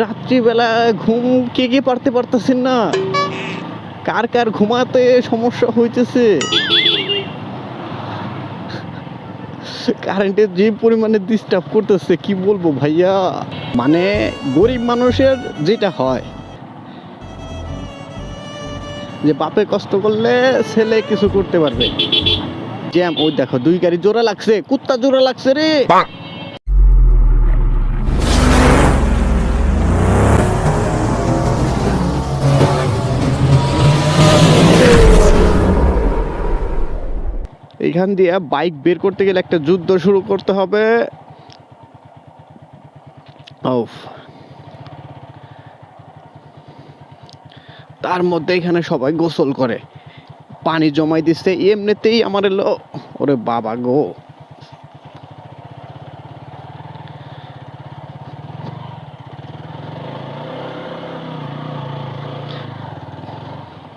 রাত্রিবেলা ঘুম কে কে পারতে পারতেছেন না? কার কার ঘুমাতে সমস্যা হইতেছে? কারেন্টের যে পরিমাণে ডিস্টার্ব করতেছে, কি বলব ভাইয়া? মানে গরিব মানুষের যেটা হয়, যে বাপে কষ্ট করলে ছেলে কিছু করতে পারবে। জ্যাম, ওই দেখো, দুই গাড়ি জোড়া লাগছে, কুত্তা জোড়া লাগছে রে। এইখান দিয়ে বাইক বের করতে গেলে একটা যুদ্ধ শুরু করতে হবে। তার মধ্যে এখানে সবাই গোসল করে। পানি জমাই দিচ্ছে, এমনিতেই আমার এলো ওরে বাবা গো।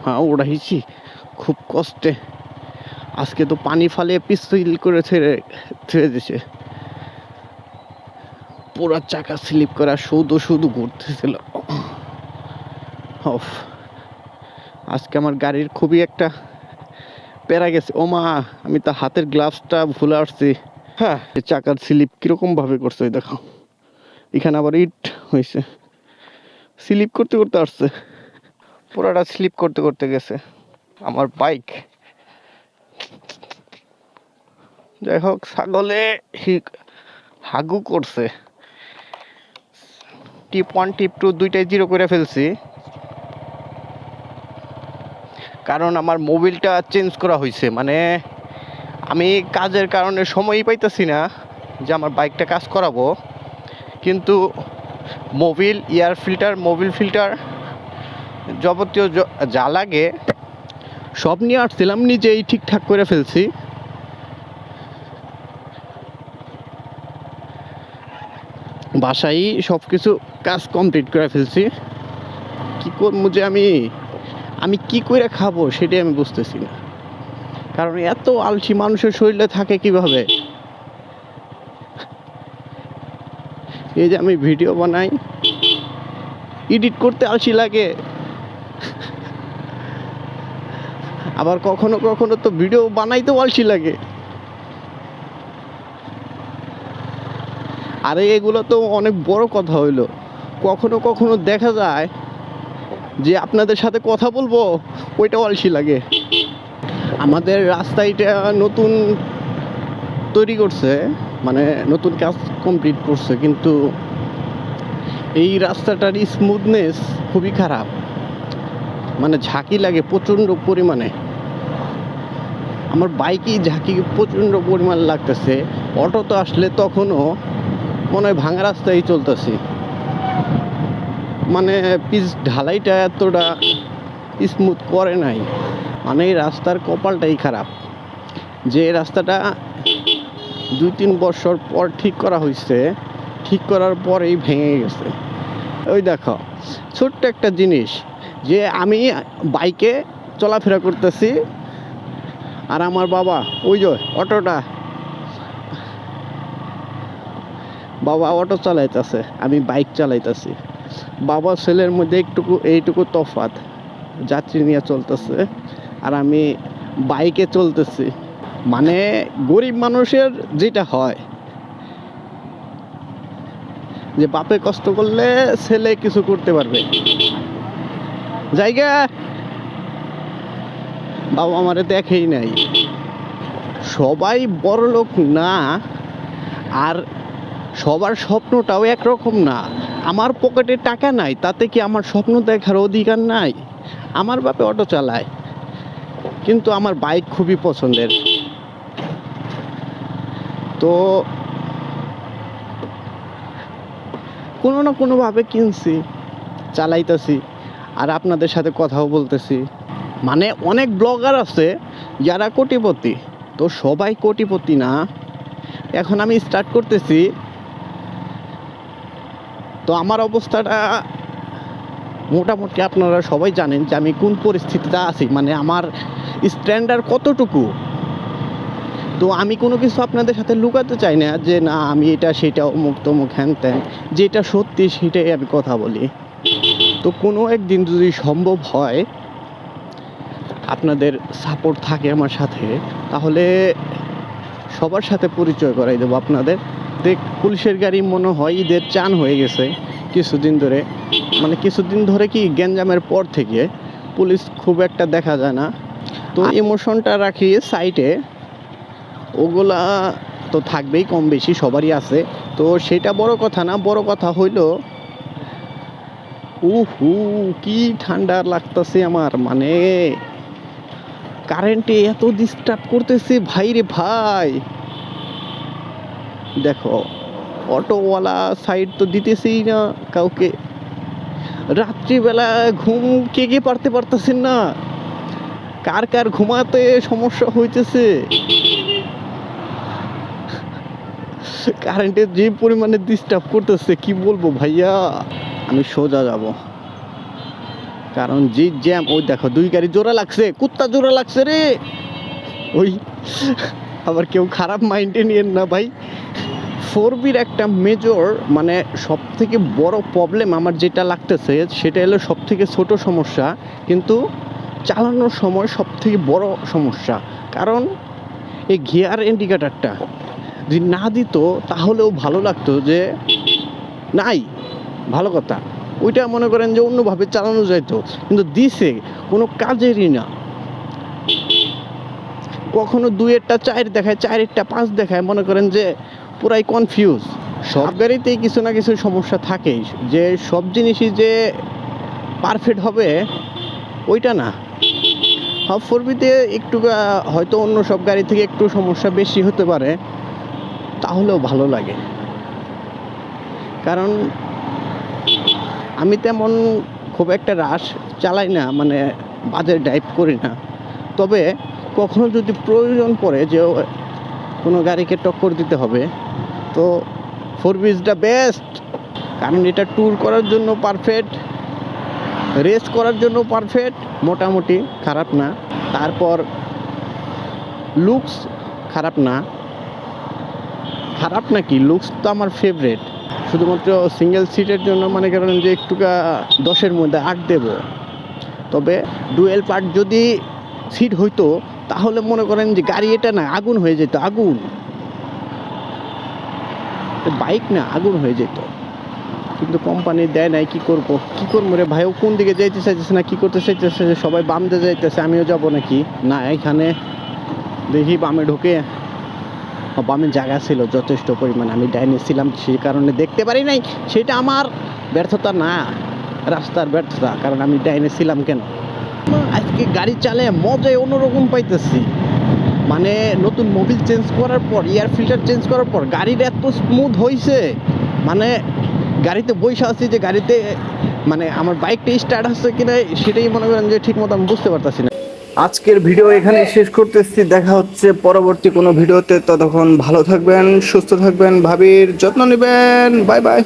হ্যাঁ উড়াইছি খুব কষ্টে। আজকে তো পানি ফালে পিস্তিল করে ছেড়ে ছেড়ে দিছে। পুরো চাকা স্লিপ করা শুধু শুধু ঘুরতেছিল। আজকে আমার গাড়ির খুবই একটা পেরা গেছে। ও মা, আমি তো হাতের গ্লাভসটা ভুলে আসছি। হ্যাঁ চাকার স্লিপ কীরকম ভাবে করছে দেখো। এখানে আবার ইট হয়েছে স্লিপ করতে করতে আসছে। পুরাটা স্লিপ করতে করতে গেছে। আমার বাইক যাই হোক, ছাগলে হাগু করছে। টিপ ওয়ান, টিপ টু দুইটাই জিরো করে ফেলছি। কারণ আমার মোবিলটা চেঞ্জ করা হয়েছে মানে আমি কাজের কারণে সময়ই পাইতেছি না যে আমার বাইকটা কাজ করাবো। কিন্তু Mobil air filter, Mobil filter যাবতীয় যা লাগে সব নিয়ে আসছিলাম, নিজেই ঠিকঠাক করে ফেলছি। বাসায় সব কিছু কাজ কমপ্লিট করে ফেলছি। কি করব যে আমি? আমি কি করে খাব সেটাই আমি বুঝতেছি না। কারণ এত আলসি মানুষের শরীরে থাকে কীভাবে? এই যে আমি ভিডিও বানাই। এডিট করতে আলসি লাগে। আবার কখনো কখনো তো ভিডিও বানাইতেও আলসি লাগে। আরে এগুলো তো অনেক বড় কথা হইল। কখনো কখনো দেখা যায় যে আপনাদের সাথে কথা বলব ওইটাও আলসি লাগে। আমাদের রাস্তাটা নতুন তৈরি করছে মানে নতুন কাজ কমপ্লিট করছে, কিন্তু এই রাস্তাটার স্মুথনেস খুবই খারাপ। মানে ঝাঁকি লাগে প্রচণ্ড পরিমাণে। আমার বাইকেই ঝাঁকি প্রচণ্ড পরিমাণ লাগতেছে। অটো তো আসলে তখনও মনে হয় ভাঙা রাস্তায় চলতেছি। মানে পিচ ঢালাইটা এতটা স্মুথ করে নাই। মানে এই রাস্তার কপালটাই খারাপ। যে রাস্তাটা দুই তিন বছর পর ঠিক করা হয়েছে ঠিক করার পরেই ভেঙে গেছে। ওই দেখো, ছোট্ট একটা জিনিস, যে আমি বাইকে চলাফেরা করতেছি, আর আমার বাবা, ওই যে অটোটা বাবা অটো চালাইতেছে, আমি বাইক চালাইতেছি। বাবা ছেলের মধ্যে একটুকু, এইটুকু তফাত যাত্রী নিয়ে চলতেছে, আর আমি বাইকে চলতেছি। মানে গরিব মানুষের যেটা হয়, যে বাপে কষ্ট করলে ছেলে কিছু করতে পারবে। জায়গা বাবা আমারে দেখেই নাই। সবাই বড় লোক না, আর সবার স্বপ্নটাও একরকম না। আমার পকেটে টাকা নাই, তাতে কি আমার স্বপ্ন দেখার অধিকার নাই? আমার বাপে অটো চালায়, কিন্তু আমার বাইক খুবই পছন্দের। তো কোনো না কোনোভাবে কিনছি, চালাইতেছি, আর আপনাদের সাথে কথাও বলতেছি। মানে অনেক ব্লগার আছে যারা কোটিপতি, তো সবাই কোটিপতি না। এখন আমি স্টার্ট করতেছি তো আমার অবস্থাটা মোটামুটি আপনারা সবাই জানেন যে আমি কোন পরিস্থিতিতে আছি মানে আমার স্ট্যান্ডার্ড কতটুকু? তো আমি কোনো কিছু আপনাদের সাথে লুকাতে চাই না যে না, আমি এটা সেটা অমুক তমুক হ্যান ত্যান, যেটা সত্যি সেটাই আমি কথা বলি। তো কোনো একদিন যদি সম্ভব হয়, আপনাদের সাপোর্ট থাকে আমার সাথে, তাহলে সবার সাথে পরিচয় করাই দেবো আপনাদের। দেখ পুলিশের গাড়ি মনে হয় ঈদের চান হয়ে গেছে। কিছুদিন ধরে মানে কিছুদিন ধরে কি গ্যাঞ্জামের পর থেকে পুলিশ খুব একটা দেখা যায় না। তো ইমোশনটা রাখি সাইটে। ওগুলা তো থাকবেই কম বেশি সবারই আছে। তো সেটা বড় কথা না বড় কথা হইল উহু কি ঠান্ডা লাগতেছে আমার মানে কারেন্টে এত ডিস্টার্ব করতেছে ভাই রে ভাই। দেখো, অটোওয়ালা সাইড তো দিতেছেই না কাউকে। রাত্রিবেলা ঘুম কে কে পারতে পারতেছেন না? কার কার ঘুমাতে সমস্যা হইতেছে? কারেন্টের যে পরিমাণে ডিস্টার্ব করতেছে, কি বলব ভাইয়া? আমি সোজা যাব। কারণ যে জ্যাম ওই দেখো, দুই গাড়ি জোড়া লাগছে। কুত্তা জোড়া লাগছে রে। ওই আবার কেউ খারাপ মাইন্ডে নিয়েন না ভাই। ফোর বির একটা মেজর মানে সব থেকে বড় প্রবলেম আমার যেটা লাগতেছে, সেটা হলো সব থেকে ছোট সমস্যা, কিন্তু চালানোর সময় সব থেকে বড় সমস্যা। কারণ এই গিয়ার ইন্ডিকেটারটা যদি না দিত, তাহলেও ভালো লাগতো যে নাই, ভালো কথা। ওইটা মনে করেন যে অন্যভাবে চালানো যাইতো। কিন্তু দিছে কোনো কাজেরই না। কখনো দুইয়েরটা চার দেখায় চারেরটা পাঁচ দেখায় মনে করেন যে পুরাই কনফিউজ সব গাড়িতেই কিছু না কিছু সমস্যা থাকেই। যে সব জিনিসই যে পারফেক্ট হবে ওইটা না। হাফ ফোরবিতে একটু হয়তো অন্য সব গাড়ি থেকে একটু সমস্যা বেশি হতে পারে তাহলেও ভালো লাগে। কারণ আমি তেমন খুব একটা রাশ চালাই না মানে বাজে ড্রাইভ করি না। তবে কখনো যদি প্রয়োজন পড়ে যে কোনো গাড়িকে টক্কর দিতে হবে, তো ফোর বিজটা বেস্ট কারণ এটা ট্যুর করার জন্য পারফেক্ট রেস করার জন্য পারফেক্ট মোটামুটি খারাপ না। তারপর লুকস খারাপ না। খারাপ নাকি? লুকস তো আমার ফেভারেট শুধুমাত্র সিঙ্গেল সিটের জন্য মনে করেন যে একটুকা দশের মধ্যে আট দেব। তবে ডুয়েল পার্ট যদি সিট হইতো তাহলে মনে করেন যে গাড়ি এটা না, আগুন হয়ে যেত, আগুন। বাইক না, আগুন হয়ে যেত। কিন্তু কোম্পানি দেয় নাই, কি করব? কি করব রে ভাইও কোন দিকে যাইতে চাইতেছে না, কি করতে চাইতেছে? সবাই বাম দিয়ে যাইতেছে, আমিও যাব নাকি? না, এখানে দেখি বামে ঢুকে। বামে জায়গা ছিল, যথেষ্ট পরিমাণে। আমি ডাইনে ছিলাম, সেই কারণে দেখতে পারি নাই। সেটা আমার ব্যর্থতা না, রাস্তার ব্যর্থতা, কারণ আমি ডাইনে ছিলাম কেন? আজকে গাড়ি চালে মজায় অন্যরকম পাইতেছি। মানে নতুন মোবিল চেঞ্জ করার পর এয়ার ফিল্টার চেঞ্জ করার পর গাড়ির এত স্মুথ হয়েছে মানে গাড়িতে বসে আছি যে গাড়িতে মানে আমার বাইকটা স্টার্ট হচ্ছে কিনা, সেটাই মনে করেন যে ঠিক মতো আমি বুঝতে পারতাছি না। আজকের ভিডিও এখানে শেষ করতেছি। দেখা হচ্ছে পরবর্তী কোনো ভিডিওতে। ততক্ষণ ভালো থাকবেন, সুস্থ থাকবেন। ভাবির যত্ন নেবেন। Bye bye